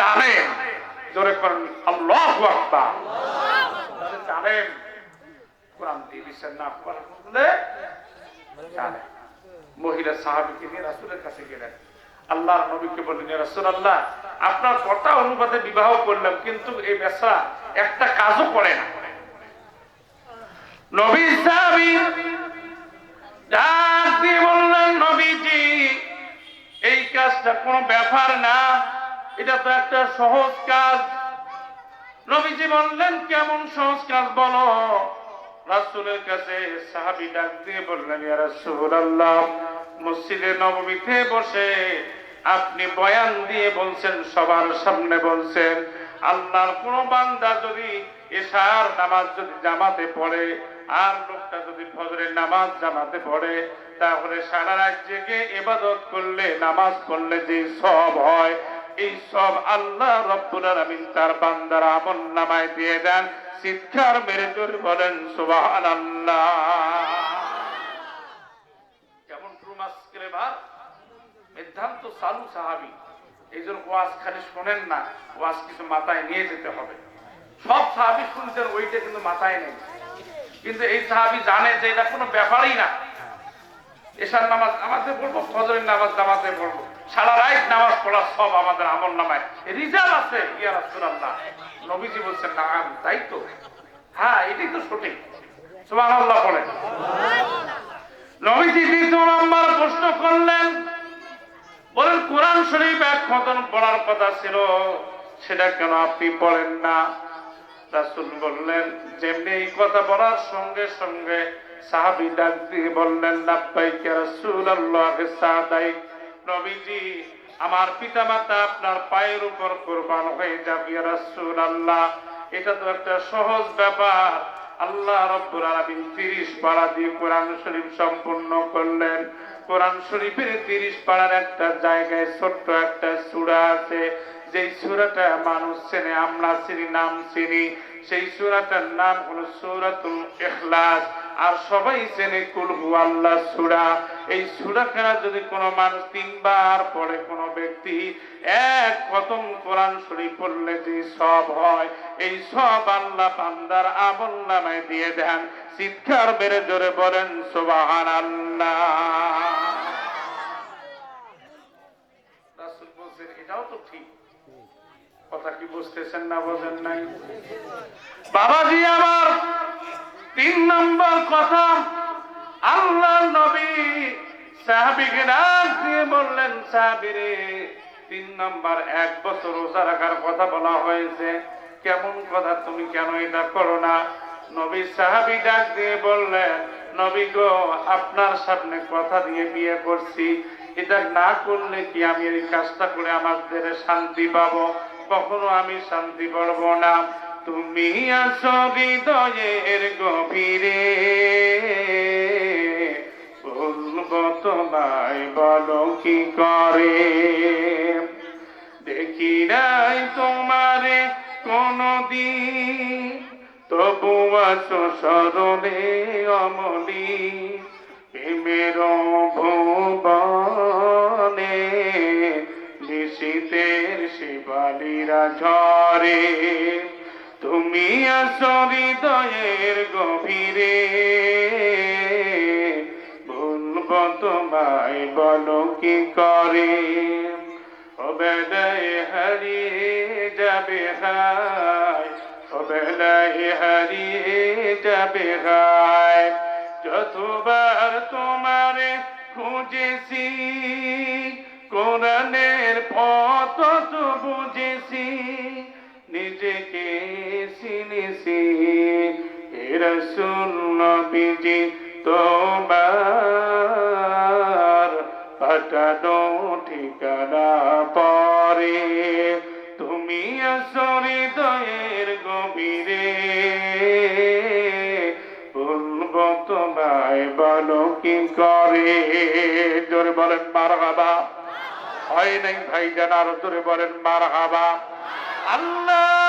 জানেন জোরে করেন, আল্লাহ আকবার। জানেন কোরআন দিবিসের না করলে জানেন মহিলা সাহাবিকে নিয়ে রাসূলের কাছে গেলেন। আল্লাহর নবীকে বললেন, ইয়া রাসূলুল্লাহ, আপনার কথা অনুপাতে বিবাহ করলাম, কিন্তু এই বেসরা একটা কাজও করে না। নবী সাহাবী ডাক দিয়ে বললেন, নবীজি, এই কাজটা কোনো ব্যাপার না। এটা তো একটা সহজ কাজ। নবীজি বললেন, কেমন সহজ কাজ বলো? রাসূলের কাছে সাহাবী ডাক দিয়ে বললেন মসজিদে নববীতে বসে আপনি বয়ান দিয়ে বলছেন, সবার সামনে বলছেন, আল্লাহর কোন বান্দা যদি এশার নামাজ যদি জামাতে পড়ে আর লোকটা যদি ফজরের নামাজ জামাতে পড়ে, তাহলে সারা রাত জেগে ইবাদত করলে, নামাজ পড়লে যে সব হয় এই সব আল্লাহ রব্বুল আলামিন তার বান্দার আমল নামায় দিয়ে দেন। চিৎকার মেরে জোরে বলেন, সুবহানাল্লাহ। সালু সাহাবি, এই জন্য ওয়াজ খালি শোনেন না, ওয়াজ কিছু মাথায় নিয়ে যেতে হবে। সব সাহাবি শুনছেন, ওইটা কিন্তু মাথায় নেই। কিন্তু এই সাহাবি জানে যে এটা কোনো ব্যাপারই না। এশার নামাজ, নামাজে পড়ব, ফজরের নামাজ নামাজে পড়ব। সারা রাত নামাজ পড়া সব আমাদের আমল নামায়। রিজাল আছে, ইয়া রাসূলুল্লাহ। নবীজি বলছেন, না তাই তো। হ্যাঁ এটাই তো সঠিক। সুবহানাল্লাহ বলেন। নবীজি দ্বিতীয় নম্বর প্রশ্ন করলেন, বলেন, কোরআন শরীফ এক খতন পড়ার কথা ছিল, সেটা কেন আপনি পড়েন না? রাসূল বললেন, যেমনি এই কথা বলার সঙ্গে সঙ্গে সাহাবী ডাক দিয়ে বললেন নবীজি, আমার পিতামাতা আপনার পায়ের উপর কোরবান হয়ে যাবে ইয়া রাসূলুল্লাহ। এটা তো একটা সহজ ব্যাপার। আল্লাহ রব্বুল আলামিন 30 পারা দিয়ে কোরআন শরীফ সম্পূর্ণ করলেন। কোরআন শরীফের তিরিশ পাড়ার একটা জায়গায় ছোট্ট একটা সূরা আছে। যেই সূরাটা মানুষ চেনে, আমরা চিনি, নাম চিনি। সেই সূরাটার নাম হলো সূরাতুল ইখলাস। আর সবাই চেনে কুল আল্লাহ সূরা। এই সূরাখানা যদি কোনো মানুষ তিনবার পড়ে, কোনো ব্যক্তি এক প্রথম কোরআন শরীফ পড়লে যে সব হয়, এই সব আল্লাহ বান্দার আমল নামায় দিয়ে দেন। চিৎকার বেড়ে জোরে বলেন রাসূল বলছেন, এটাও তো ঠিক। কথা কি বুঝতেছেন না বোঝেন নাই? বাবাজি আমার তিন নম্বর কথা আল্লাহ নবী সাহাবিকে ডাক দিয়ে বললেন সাহাবিরে তিন নম্বর এক বছর রোজা রাখার কথা বলা হয়েছে। কেমন কথা, তুমি কেন এটা করো না? নবী সাহাবি ডাক দিয়ে বললেন, নবী গো, আপনার সামনে কথা দিয়ে বিয়ে করছি। এটা না করলে কি আমি এই কাজটা করে আমাদের শান্তি পাবো? কখনো আমি শান্তি পাবো না। তুমি আসো হৃদয়ের গভীরে। তোমায়, বলো কি করে? দেখি নাই তোমারে কোনদিন। তবু আছো স্মরণে অমলি প্রেমের ভুবনে নিশীতের শিবালিরা ঝরে। তুমি আসো গভীরে। বলব তোমায় বলো কি করে? অবেলায় হারিয়ে যাবে হায় অবেলায় হারিয়ে যাবে হায়। যতবার তোমারে খুঁজেছি, কোরআনের পথ তো বুঝেছি, নিজেকে চিনেছি রসুল নবীজি তোমার পাঠানো ঠিকানা পরে। তুমি আসরি দয়ের গভীরে, বলব তোমায় বলো কি করে? জোরে বলেন মার হাবা হয় নাই ভাই জান আরও জোরে বলেন মার হাবা আল্লাহ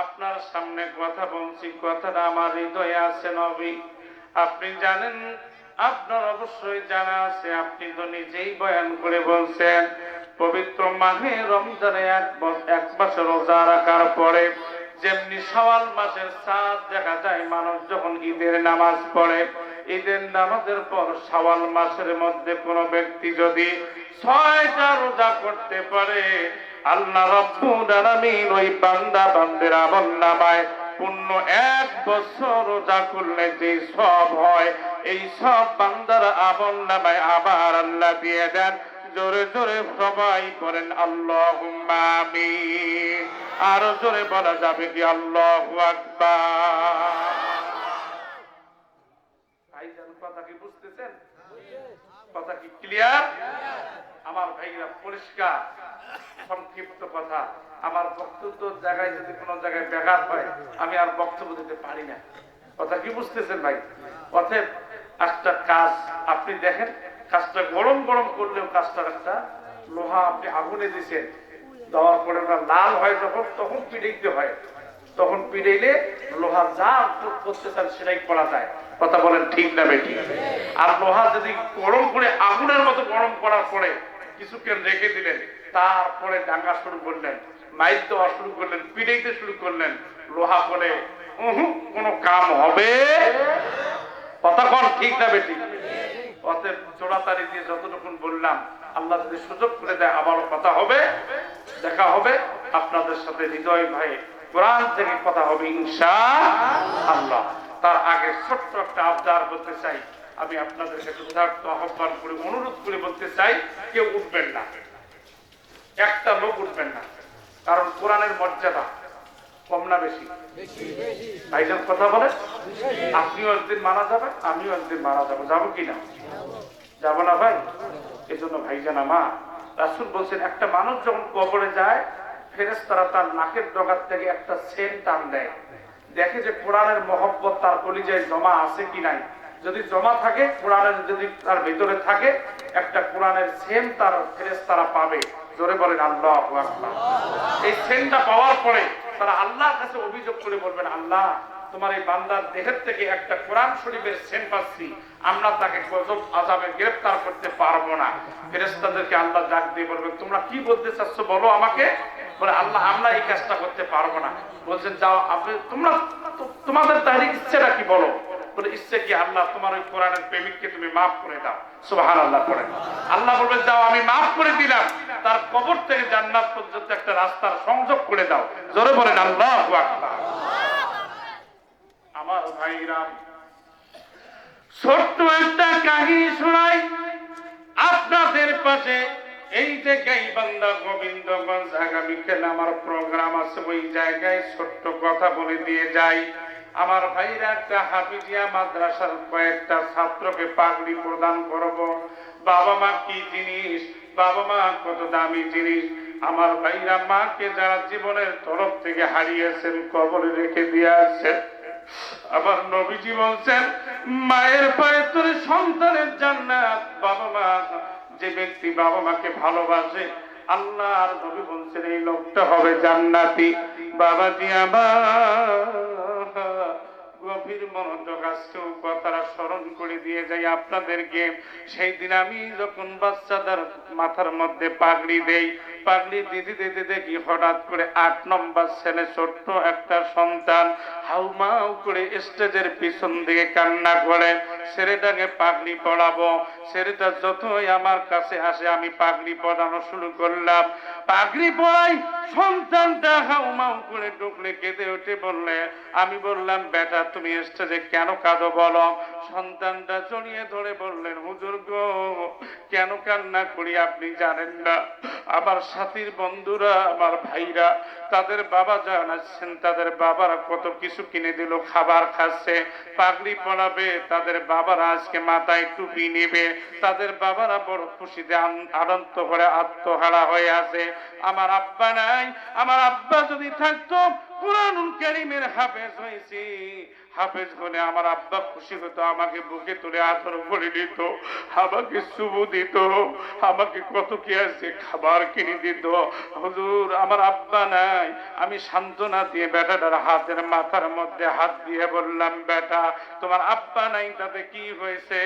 আপনার সামনে কথা বলছি, কথাটা আমার হৃদয়ে আছে নবী। আপনি জানেন, আপনার অবশ্যই জানা আছে, আপনি তো নিজেই বয়ান করে বলছেন, পবিত্র মাহে রমজানে এক এক মাসে রোজা রাখার পরে যেমনি সওয়াল মাসের সাত দেখা যায়, মানুষ যখন ঈদের নামাজ পড়ে ঈদের নামাজের পর সওয়াল মাসের মধ্যে কোনো ব্যক্তি যদি ছয়টা রোজা করতে পারে, আল্লাহ রব্বুল ওই বান্দা বান্দের আমল নামায় পূর্ণ এক বছর রোজা করলে যে সব হয়, এই সব বান্দার আমল নামায় আবার আল্লাহ দিয়ে দেন। জোরে জোরে সবাই করেন আল্লাহ আমিন। আরও জোরে বলা যাবে কি, আল্লাহ ভাইজান কথা কি বুঝতেছেন কথা কি ক্লিয়ার আমার ভাইরা পরিষ্কার, সংক্ষিপ্ত কথা। আমার বক্তব্য জায়গায় যদি কোনো জায়গায় ব্যাঘাত হয়, আমি আর বক্তব্য দিতে পারি না। কথা কি বুঝতেছেন ভাই? অতএব একটা কাজ আপনি দেখেন, কাজটা গরম গরম করলেও কাজটার একটা লোহা আপনি আগুনে দিয়েছেন দেওয়ার পরে ওটা লাল হয় যখন, তখন পিড়াইতে হয়। তখন পিড়াইলে লোহা যা করতে চান সেটাই করা যায়। কথা বলেন ঠিক না বেটি আর লোহা যদি গরম করে আগুনের মতো গরম করার পরে কিছুক্ষণ রেখে দিলেন, তারপরে ডাঙ্গা শুরু করলেন মাইক দেওয়া শুরু করলেন, পিড়াইতে শুরু করলেন, লোহা বলে, উহু, কোনো কাম হবে? কথা কন ঠিক না বেটি অতএব চোরাতারি দিয়ে যতটুকুন বললাম, আল্লাহ যদি সুযোগ করে দেয়, আবারও কথা হবে, দেখা হবে, আপনাদের সাথে হৃদয় ভাই কোরআন থেকে কথা হবে ইনশা আল্লাহ। তার আগে ছোট্ট একটা আবদার বলতে চাই। আমি আপনাদেরকে যথার্থ আহ্বান করে অনুরোধ করে বলতে চাই কেউ উঠবেন না। একটা লোক উঠবেন না। কারণ কোরআনের মর্যাদা কম না বেশি? ভাইজান কথা বলে আপনিও একদিন মারা যাবেন আমিও একদিন মারা যাব। যাব কি না? যাব না ভাই? এজন্য ভাইজান আমা রাসুল বলছেন একটা মানুষ যখন কবরে যায় ফেরেস তারা তার নাকের ডগার থেকে একটা সেন টান দেয়। দেখে যে কোরআনের মহব্বত তার কলিজায় জমা আছে কি নাই। যদি জমা থাকে, কোরআনের যদি তার ভিতরে থাকে, একটা কোরআনের সেন তার ফেরেস তারা পাবে। জোরে বলেন, আল্লাহ এই সেনটা পাওয়ার পরে তারা আল্লাহর কাছে অভিযোগ করে বলবেন, আল্লাহ, তোমার এই বান্দার দেহের থেকে একটা কোরআন শরীফের সেন পাচ্ছি। আমরা তাকে গজব আজাবে গ্রেফতার করতে পারব না। ফেরেস্তাদেরকে আল্লাহ ডাক দিয়ে বলবেন, তোমরা কি বলতে চাচ্ছ? বলো আমাকে। বলে, আল্লাহ, আমরা এই কাজটা করতে পারব না। বলছেন, যাও, আপনি, তোমরা তোমাদের তাহলে ইচ্ছেটা কি বলো? বলে, ইচ্ছে কি, আল্লাহ, তোমার ওই কোরআনের প্রেমিককে তুমি মাফ করে দাও। সুবহান আল্লাহ করে আল্লাহ বলবেন, যাও, আমি মাফ করে দিলাম। তার কবর থেকে জান্নাত পর্যন্ত একটা রাস্তার সংযোগ করে দাও। জোরে বলেন, আল্লাহ আমার ভাইরা, ছোট্ট একটা কাহিনী শোনাই। আপনাদের পাশে এই যে গাইবান্ধা গোবিন্দগঞ্জ আগামীকাল আমার প্রোগ্রাম আছে, ওই জায়গায় ছোট্ট কথা বলে দিয়ে যাই। আমার ভাইরা একটা হাফিজিয়া মাদ্রাসার কয়েকটা ছাত্রকে পাগড়ি প্রদান করব। বাবা মা কি জিনিস? বাবা মা কত দামি জিনিস? আমার ভাইরা মাকে যারা জীবনের তরফ থেকে হারিয়েছেন কবরে রেখে দিয়ে আসছেন আবার নবীজি বলছেন, মায়ের পায়ে তোর সন্তানের জান্নাত, বাবা মা যে ব্যক্তি বাবা মাকে ভালোবাসে, আল্লাহ আর নবী বলছেন, এই লোকটা হবে জান্নাতি। বাবাজি আমার। গভীর মনোযোগ আজকেও কথাটা স্মরণ করে দিয়ে যাই আপনাদেরকে। সেই দিন আমি যখন বাচ্চাদের মাথার মধ্যে পাগড়ি দেই, পাগড়ি দিদি দিদি দেখি হঠাৎ করে আট নম্বর ছেলে ছোট্ট একটা সন্তান হাউমাউ করে স্টেজের পিছন দিকে কান্না করে। ছেলেটাকে পাগড়ি পড়াবো। ছেলেটা যতই আমার কাছে আসে, আমি পাগড়ি পড়ানো শুরু করলাম। পাগড়ি পড়াই সন্তানটা হাউমাউ করে ঢুকলে, কেঁদে উঠে বললে, আমি বললাম, বেটা, তুমি স্টেজে কেন কাঁদো বলো? সন্তানটা জড়িয়ে ধরে বললেন, হুজুর গো, কেন কান্না করি আপনি জানেন না? আমার সাথীর বন্ধুরা, আমার ভাইরা, তাদের বাবা জানাচ্ছেন তাদের বাবারা কত কিছু কিনে দিল, খাবার খাচ্ছে। পাগড়ি পড়াবে, তাদের বাবারা আজকে মাথায় টুপি নেবে। তাদের বাবারা বড় খুশিতে আন- আনন্দ করে আত্মহারা হয়ে আছে। আমার আব্বা নাই। আমার আব্বা যদি থাকতো কোরআন করিমের হাফেজ হয়েছি হাফেজ হলে আমার আব্বা খুশি হতো, আমাকে বুকে তুলে আদর করে দিত, আমাকে শুভু দিত, আমাকে কত কি আছে খাবার কিনে দিত। হুজুর, আমার আব্বা নাই, আমি সান্ত্বনা দিয়ে বেটাটার হাতের মাথার মধ্যে হাত দিয়ে বললাম, বেটা, তোমার আব্বা নাই, তাতে কি হয়েছে?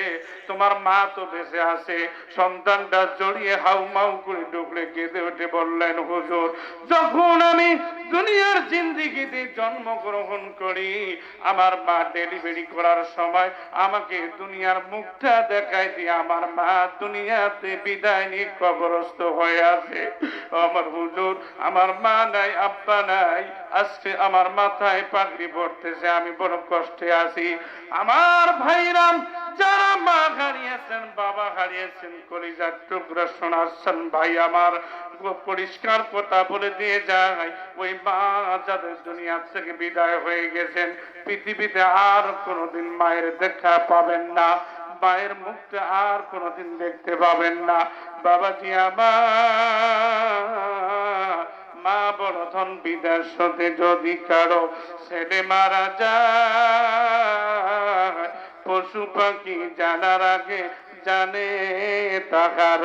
তোমার মা তো বেঁচে আছে, সন্তানটা জড়িয়ে হাউ মাউ করে ডুবলে কেঁদে উঠে বললেন, হুজুর, যখন আমি দুনিয়ার জিন্দিগিতে জন্মগ্রহণ করি, আমার মা ডেলিভারি করার সময় আমাকে দুনিয়ার মুখটা দেখাই দিয়ে আমার মা দুনিয়াতে বিদায় নিয়ে হয়ে আছে। আমার হুজুর, আমার মা নাই, আব্বা নাই, আজকে আমার মাথায় পাগড়ি পড়তেছে আমি বড় কষ্টে আছি। আমার ভাইরাম যারা হারিয়েছেন কলিজার টুকরা শোনাচ্ছেন, ভাই, আমার পরিষ্কার কথা বলে দিয়ে যায়। ওই মা যাদের দুনিয়া থেকে বিদায় হয়ে গেছেন, পৃথিবীতে আর কোনোদিন মায়ের দেখা পাবেন না। মায়ের মুখটা আর কোনোদিন দেখতে পাবেন না। বাবাজি আমার, মা বড় ধন বিদেশ হতে যদি কারও ছেলে মারা যায়, পশু পাখি জানার আগে জানে তাহার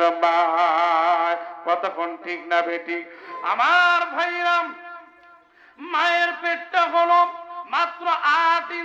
কতক্ষণ ঠিক না বেটি আমার ভাইরাম মায়ের পেটটা হলো মাত্র আট